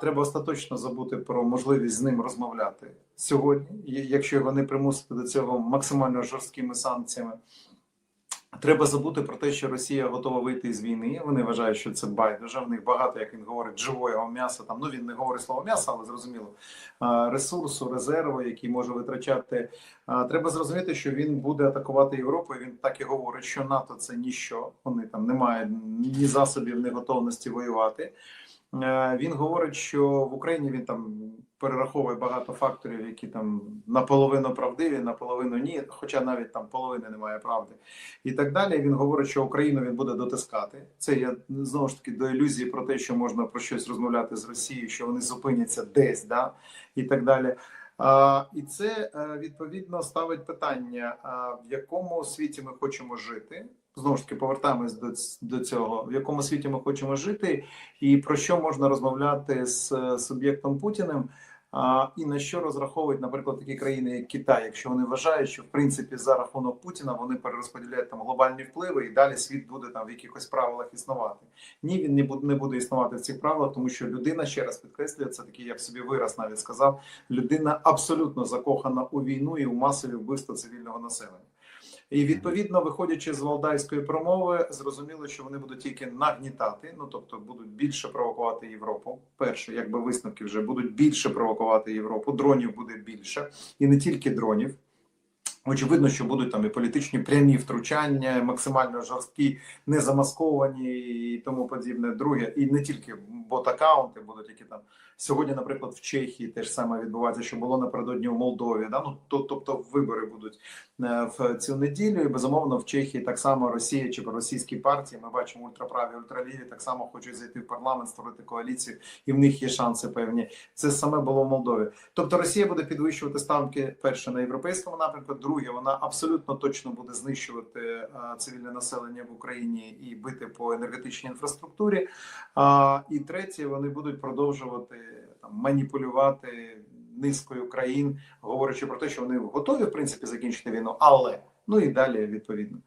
Треба остаточно забути про можливість з ним розмовляти сьогодні, якщо його не примусити до цього максимально жорсткими санкціями. Треба забути про те, що Росія готова вийти з війни. Вони вважають, що це байдуже. В них багато, як він говорить, живого м'яса. Там ну він не говорить слово м'ясо, але зрозуміло ресурсу, резерву, який може витрачати. Треба зрозуміти, що він буде атакувати Європу. і Він так і говорить, що НАТО це ніщо. Вони там не мають ні засобів, ні готовності воювати. Він говорить, що в Україні він там перераховує багато факторів, які там наполовину правдиві, наполовину ні, хоча навіть там половини немає правди, і так далі. Він говорить, що Україну він буде дотискати. Це я знову ж таки до ілюзії про те, що можна про щось розмовляти з Росією, що вони зупиняться десь, да і так далі. А, і це е, відповідно ставить питання: а, в якому світі ми хочемо жити. Знову ж таки, повертаємось до, до цього, в якому світі ми хочемо жити, і про що можна розмовляти з е, суб'єктом Путіним, і на що розраховують, наприклад, такі країни, як Китай, якщо вони вважають, що в принципі за рахунок Путіна вони перерозподіляють там глобальні впливи, і далі світ буде там в якихось правилах існувати. Ні, він не буде не буде існувати в цих правилах, тому що людина ще раз підкреслює це такий, як собі вираз навіть сказав. Людина абсолютно закохана у війну і у масові вбивства цивільного населення. І відповідно, виходячи з валдайської промови, зрозуміло, що вони будуть тільки нагнітати, ну тобто будуть більше провокувати Європу. Перше, якби висновки вже будуть більше провокувати Європу. Дронів буде більше, і не тільки дронів. Очевидно, що будуть там і політичні прямі втручання, максимально жорсткі, не замасковані і тому подібне. Друге, і не тільки бот-аккаунти будуть, які там сьогодні, наприклад, в Чехії теж саме відбувається, що було напередодні в Молдові. Да? Ну то, тобто вибори будуть е, в цю неділю. І безумовно в Чехії так само Росія чи російські партії. Ми бачимо ультраправі, ультраліві так само хочуть зайти в парламент, створити коаліцію, і в них є шанси певні. Це саме було в Молдові. Тобто Росія буде підвищувати ставки перше на європейському напрямку. Друге, вона абсолютно точно буде знищувати е, цивільне населення в Україні і бити по енергетичній інфраструктурі. І третє, вони будуть продовжувати там маніпулювати низкою країн, говорячи про те, що вони готові в принципі закінчити війну, але ну і далі відповідно.